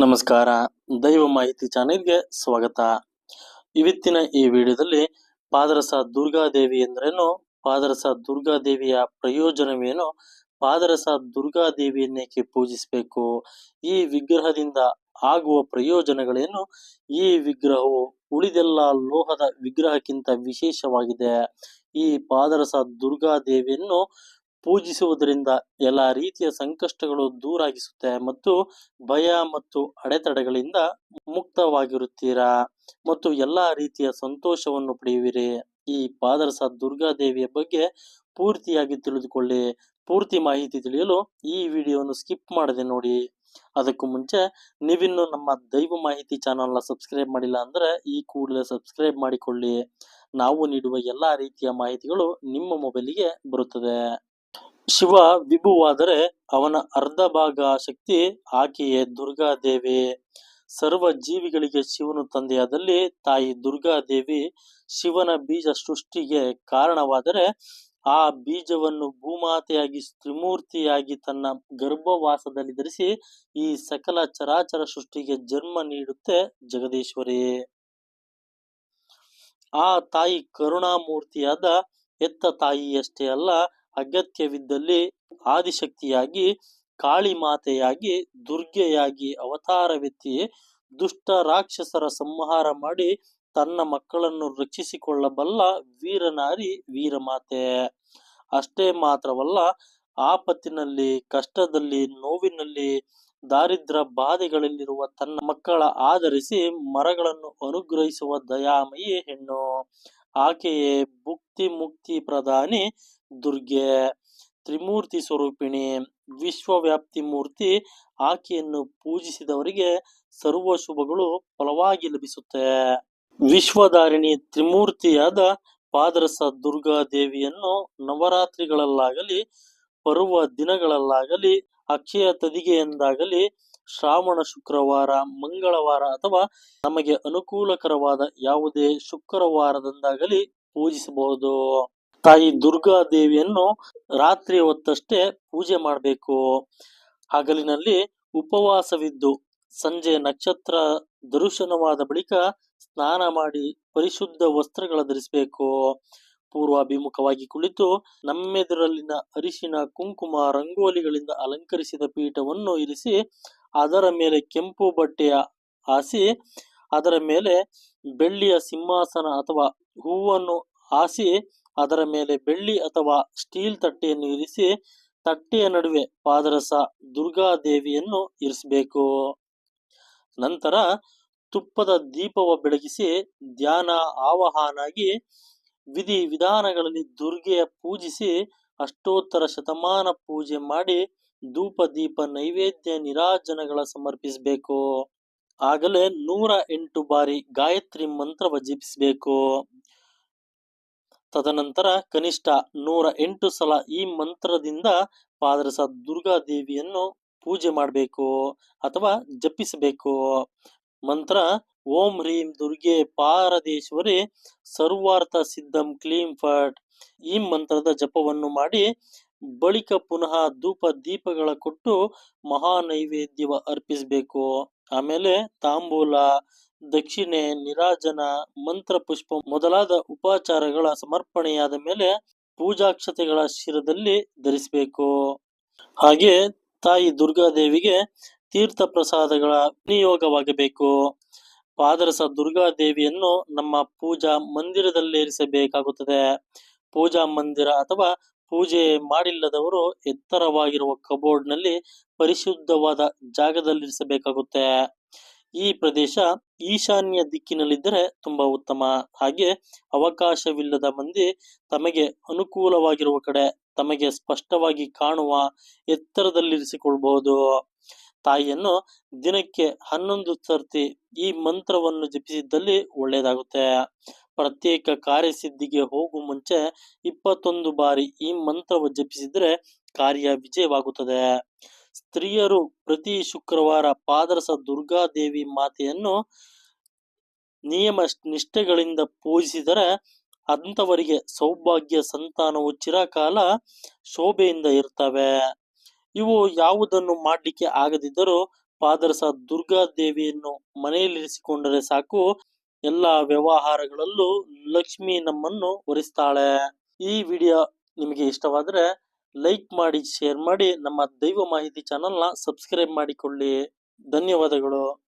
ನಮಸ್ಕಾರ. ದೈವ ಮಾಹಿತಿ ಚಾನೆಲ್ಗೆ ಸ್ವಾಗತ. ಇವತ್ತಿನ ಈ ವಿಡಿಯೋದಲ್ಲಿ ಪಾದರಸ ದುರ್ಗಾದೇವಿ ಎಂದರೇನು? ಪಾದರಸ ದುರ್ಗಾದೇವಿಯ ಪ್ರಯೋಜನವೇನು? ಪಾದರಸ ದುರ್ಗಾದೇವಿಯನ್ನೇಕೆ ಪೂಜಿಸಬೇಕು. ಈ ವಿಗ್ರಹದಿಂದ ಆಗುವ ಪ್ರಯೋಜನಗಳೇನು? ಈ ವಿಗ್ರಹವು ಉಳಿದೆಲ್ಲ ಲೋಹದ ವಿಗ್ರಹಕ್ಕಿಂತ ವಿಶೇಷವಾಗಿದೆ. ಈ ಪಾದರಸ ದುರ್ಗಾದೇವಿಯನ್ನು ಪೂಜಿಸುವುದರಿಂದ ಎಲ್ಲ ರೀತಿಯ ಸಂಕಷ್ಟಗಳು ದೂರಾಗಿಸುತ್ತೆ ಮತ್ತು ಭಯ ಮತ್ತು ಅಡೆತಡೆಗಳಿಂದ ಮುಕ್ತವಾಗಿರುತ್ತೀರಾ? ಮತ್ತು ಎಲ್ಲಾ ರೀತಿಯ ಸಂತೋಷವನ್ನು ಪಡೆಯುವಿರಿ? ಈ ಪಾದರಸ ದುರ್ಗಾದೇವಿಯ ಬಗ್ಗೆ ಪೂರ್ತಿಯಾಗಿ ತಿಳಿದುಕೊಳ್ಳಿ. ಪೂರ್ತಿ ಮಾಹಿತಿ ತಿಳಿಯಲು ಈ ವಿಡಿಯೋವನ್ನು ಸ್ಕಿಪ್ ಮಾಡದೆ ನೋಡಿ. ಅದಕ್ಕೂ ಮುಂಚೆ ನೀವಿನ್ನು ನಮ್ಮ ದೈವ ಮಾಹಿತಿ ಚಾನಲ್ನ ಸಬ್ಸ್ಕ್ರೈಬ್ ಮಾಡಿಲ್ಲ ಅಂದ್ರೆ ಈ ಕೂಡಲೇ ಸಬ್ಸ್ಕ್ರೈಬ್ ಮಾಡಿಕೊಳ್ಳಿ. ನಾವು ನೀಡುವ ಎಲ್ಲಾ ರೀತಿಯ ಮಾಹಿತಿಗಳು ನಿಮ್ಮ ಮೊಬೈಲಿಗೆ ಬರುತ್ತದೆ. ಶಿವ ವಿಭುವಾದರೆ ಅವನ ಅರ್ಧ ಭಾಗ ಶಕ್ತಿ ಆಕೆಯೇ ದುರ್ಗಾದೇವಿ. ಸರ್ವ ಜೀವಿಗಳಿಗೆ ಶಿವನು ತಂದೆಯಾದಲ್ಲಿ ತಾಯಿ ದುರ್ಗಾದೇವಿ ಶಿವನ ಬೀಜ ಸೃಷ್ಟಿಗೆ ಕಾರಣವಾದರೆ ಆ ಬೀಜವನ್ನು ಭೂಮಾತೆಯಾಗಿ ತ್ರಿಮೂರ್ತಿಯಾಗಿ ತನ್ನ ಗರ್ಭವಾಸದಲ್ಲಿ ಧರಿಸಿ ಈ ಸಕಲ ಚರಾಚರ ಸೃಷ್ಟಿಗೆ ಜನ್ಮ ನೀಡುತ್ತೆ ಜಗದೀಶ್ವರಿ. ಆ ತಾಯಿ ಕರುಣಾಮೂರ್ತಿಯಾದ ಎತ್ತ ತಾಯಿಯಷ್ಟೇ ಅಲ್ಲ ಅಗತ್ಯವಿದ್ದಲ್ಲಿ ಆದಿಶಕ್ತಿಯಾಗಿ ಕಾಳಿ ಮಾತೆಯಾಗಿ ದುರ್ಗೆಯಾಗಿ ಅವತಾರವೆತ್ತಿ ದುಷ್ಟ ರಾಕ್ಷಸರ ಸಂಹಾರ ಮಾಡಿ ತನ್ನ ಮಕ್ಕಳನ್ನು ರಕ್ಷಿಸಿಕೊಳ್ಳಬಲ್ಲ ವೀರನಾರಿ ವೀರಮಾತೆ. ಅಷ್ಟೇ ಮಾತ್ರವಲ್ಲ, ಆಪತ್ತಿನಲ್ಲಿ, ಕಷ್ಟದಲ್ಲಿ, ನೋವಿನಲ್ಲಿ, ದಾರಿದ್ರ ಬಾಧೆಗಳಲ್ಲಿರುವ ತನ್ನ ಮಕ್ಕಳ ಆಧರಿಸಿ ಮರಗಳನ್ನು ಅನುಗ್ರಹಿಸುವ ದಯಾಮಯಿ ಹೆಣ್ಣು. ಆಕೆಯೇ ಭುಕ್ತಿ ಮುಕ್ತಿ ಪ್ರಧಾನಿ, ದುರ್ಗೆ ತ್ರಿಮೂರ್ತಿ ಸ್ವರೂಪಿಣಿ, ವಿಶ್ವವ್ಯಾಪ್ತಿ ಮೂರ್ತಿ ಆಕೆಯನ್ನು ಪೂಜಿಸಿದವರಿಗೆ ಸರ್ವ ಶುಭಗಳು ಫಲವಾಗಿ ಲಭಿಸುತ್ತೆ. ವಿಶ್ವಧಾರಿಣಿ ತ್ರಿಮೂರ್ತಿಯಾದ ಪಾದರಸ ದುರ್ಗಾ ದೇವಿಯನ್ನು ನವರಾತ್ರಿಗಳಲ್ಲಾಗಲಿ ಬರುವ ದಿನಗಳಲ್ಲಾಗಲಿ, ಅಕ್ಷಯ ತದಿಗೆಯೆಂದಾಗಲಿ ಶ್ರಾವಣ ಶುಕ್ರವಾರ, ಮಂಗಳವಾರ ಅಥವಾ ನಮಗೆ ಅನುಕೂಲಕರವಾದ ಯಾವುದೇ ಶುಕ್ರವಾರದಂದಾಗಲಿ ಪೂಜಿಸಬಹುದು. ತಾಯಿ ದುರ್ಗಾ ದೇವಿಯನ್ನು ರಾತ್ರಿ ಹೊತ್ತಷ್ಟೇ ಪೂಜೆ ಮಾಡಬೇಕು. ಹಗಲಿನಲ್ಲಿ ಉಪವಾಸವಿದ್ದು ಸಂಜೆ ನಕ್ಷತ್ರ ದರ್ಶನವಾದ ಬಳಿಕ ಸ್ನಾನ ಮಾಡಿ ಪರಿಶುದ್ಧ ವಸ್ತ್ರಗಳ ಧರಿಸಬೇಕು. ಪೂರ್ವಾಭಿಮುಖವಾಗಿ ಕುಳಿತು ನಮ್ಮೆದುರಲ್ಲಿನ ಅರಿಶಿನ, ಕುಂಕುಮ, ರಂಗೋಲಿಗಳಿಂದ ಅಲಂಕರಿಸಿದ ಪೀಠವನ್ನು ಇರಿಸಿ ಅದರ ಮೇಲೆ ಕೆಂಪು ಬಟ್ಟೆಯ ಹಾಸಿ, ಅದರ ಮೇಲೆ ಬೆಳ್ಳಿಯ ಸಿಂಹಾಸನ ಅಥವಾ ಹೂವನ್ನು ಹಾಸಿ, ಅದರ ಮೇಲೆ ಬೆಳ್ಳಿ ಅಥವಾ ಸ್ಟೀಲ್ ತಟ್ಟೆಯನ್ನು ಇರಿಸಿ, ತಟ್ಟೆಯ ನಡುವೆ ಪಾದರಸ ದುರ್ಗಾದೇವಿಯನ್ನು ಇರಿಸಬೇಕು. ನಂತರ ತುಪ್ಪದ ದೀಪವ ಬೆಳಗಿಸಿ, ಧ್ಯಾನ, ಆವಾಹನಾಗಿ ವಿಧಿ ವಿಧಾನಗಳಲ್ಲಿ ದುರ್ಗೆಯ ಪೂಜಿಸಿ, ಅಷ್ಟೋತ್ತರ ಶತಮಾನ ಪೂಜೆ ಮಾಡಿ ಧೂಪ, ದೀಪ, ನೈವೇದ್ಯ, ನಿರಾಜನಗಳ ಸಮರ್ಪಿಸಬೇಕು. ಆಗಲೇ ನೂರ ಎಂಟು ಬಾರಿ ಗಾಯತ್ರಿ ಮಂತ್ರವ ಜಪಿಸಬೇಕು. ತದನಂತರ ಕನಿಷ್ಠ ನೂರ ಎಂಟು ಸಲ ಈ ಮಂತ್ರದಿಂದ ಪಾದರಸ ದುರ್ಗಾ ದೇವಿಯನ್ನು ಪೂಜೆ ಮಾಡಬೇಕು ಅಥವಾ ಜಪಿಸಬೇಕು. ಮಂತ್ರ, ಓಂ ಹ್ರೀಂ ದುರ್ಗೆ ಪಾರದೇಶ್ವರಿ, ಸರ್ವಾರ್ಥ ಸಿದ್ಧಂ ಕ್ಲೀಂ ಫಟ್. ಈ ಮಂತ್ರದ ಜಪವನ್ನು ಮಾಡಿ ಬಳಿಕ ಪುನಃ ಧೂಪ ದೀಪಗಳ ಕೊಟ್ಟು ಮಹಾ ನೈವೇದ್ಯವ ಅರ್ಪಿಸಬೇಕು. ಆಮೇಲೆ ತಾಂಬೂಲ, ದಕ್ಷಿಣೆ, ನಿರಾಜನ, ಮಂತ್ರ ಪುಷ್ಪ ಮೊದಲಾದ ಉಪಾಚಾರಗಳ ಸಮರ್ಪಣೆಯಾದ ಮೇಲೆ ಪೂಜಾಕ್ಷತೆಗಳ ಶಿರದಲ್ಲಿ ಧರಿಸಬೇಕು. ಹಾಗೆ ತಾಯಿ ದುರ್ಗಾದೇವಿಗೆ ತೀರ್ಥ ಪ್ರಸಾದಗಳ ವಿನಿಯೋಗವಾಗಬೇಕು. ಪಾದರಸ ದುರ್ಗಾದೇವಿಯನ್ನು ನಮ್ಮ ಪೂಜಾ ಮಂದಿರದಲ್ಲೇರಿಸಬೇಕಾಗುತ್ತದೆ. ಪೂಜಾ ಮಂದಿರ ಅಥವಾ ಪೂಜೆ ಮಾಡಿಲ್ಲದವರು ಎತ್ತರವಾಗಿರುವ ಕಬೋರ್ಡ್ನಲ್ಲಿ ಪರಿಶುದ್ಧವಾದ ಜಾಗದಲ್ಲಿರಿಸಬೇಕಾಗುತ್ತೆ. ಈ ಪ್ರದೇಶ ಈಶಾನ್ಯ ದಿಕ್ಕಿನಲ್ಲಿದ್ದರೆ ತುಂಬಾ ಉತ್ತಮ. ಹಾಗೆ ಅವಕಾಶವಿಲ್ಲದ ಮಂದಿ ತಮಗೆ ಅನುಕೂಲವಾಗಿರುವ ಕಡೆ ತಮಗೆ ಸ್ಪಷ್ಟವಾಗಿ ಕಾಣುವ ಎತ್ತರದಲ್ಲಿರಿಸಿಕೊಳ್ಬಹುದು. ತಾಯಿಯನ್ನು ದಿನಕ್ಕೆ ಹನ್ನೊಂದು ಸರ್ತಿ ಈ ಮಂತ್ರವನ್ನು ಜಪಿಸಿದ್ದಲ್ಲಿ ಒಳ್ಳೆಯದಾಗುತ್ತೆ. ಪ್ರತ್ಯೇಕ ಕಾರ್ಯಸಿದ್ಧಿಗೆ ಹೋಗು ಮುಂಚೆ ಇಪ್ಪತ್ತೊಂದು ಬಾರಿ ಈ ಮಂತ್ರವು ಜಪಿಸಿದ್ರೆ ಕಾರ್ಯ ವಿಜಯವಾಗುತ್ತದೆ. ಸ್ತ್ರೀಯರು ಪ್ರತಿ ಶುಕ್ರವಾರ ಪಾದರಸ ದುರ್ಗಾದೇವಿ ಮಾತೆಯನ್ನು ನಿಯಮ ನಿಷ್ಠೆಗಳಿಂದ ಪೂಜಿಸಿದರೆ ಅಂಥವರಿಗೆ ಸೌಭಾಗ್ಯ, ಸಂತಾನವು ಚಿರಕಾಲ ಶೋಭೆಯಿಂದ ಇರ್ತವೆ. ಇವು ಯಾವುದನ್ನು ಮಾಡ್ಲಿಕ್ಕೆ ಆಗದಿದ್ದರೂ ಪಾದರಸ ದುರ್ಗಾದೇವಿಯನ್ನು ಮನೆಯಲ್ಲಿರಿಸಿಕೊಂಡರೆ ಸಾಕು. ಎಲ್ಲ ವ್ಯವಹಾರಗಳಲ್ಲೂ ಲಕ್ಷ್ಮಿ ನಮ್ಮನ್ನು ಒರೆಸ್ತಾಳೆ. ಈ ವಿಡಿಯೋ ನಿಮಗೆ ಇಷ್ಟವಾದರೆ ಲೈಕ್ ಮಾಡಿ, ಶೇರ್ ಮಾಡಿ, ನಮ್ಮ ದೈವ ಮಾಹಿತಿ ಚಾನಲ್ನ ಸಬ್ಸ್ಕ್ರೈಬ್ ಮಾಡಿಕೊಳ್ಳಿ. ಧನ್ಯವಾದಗಳು.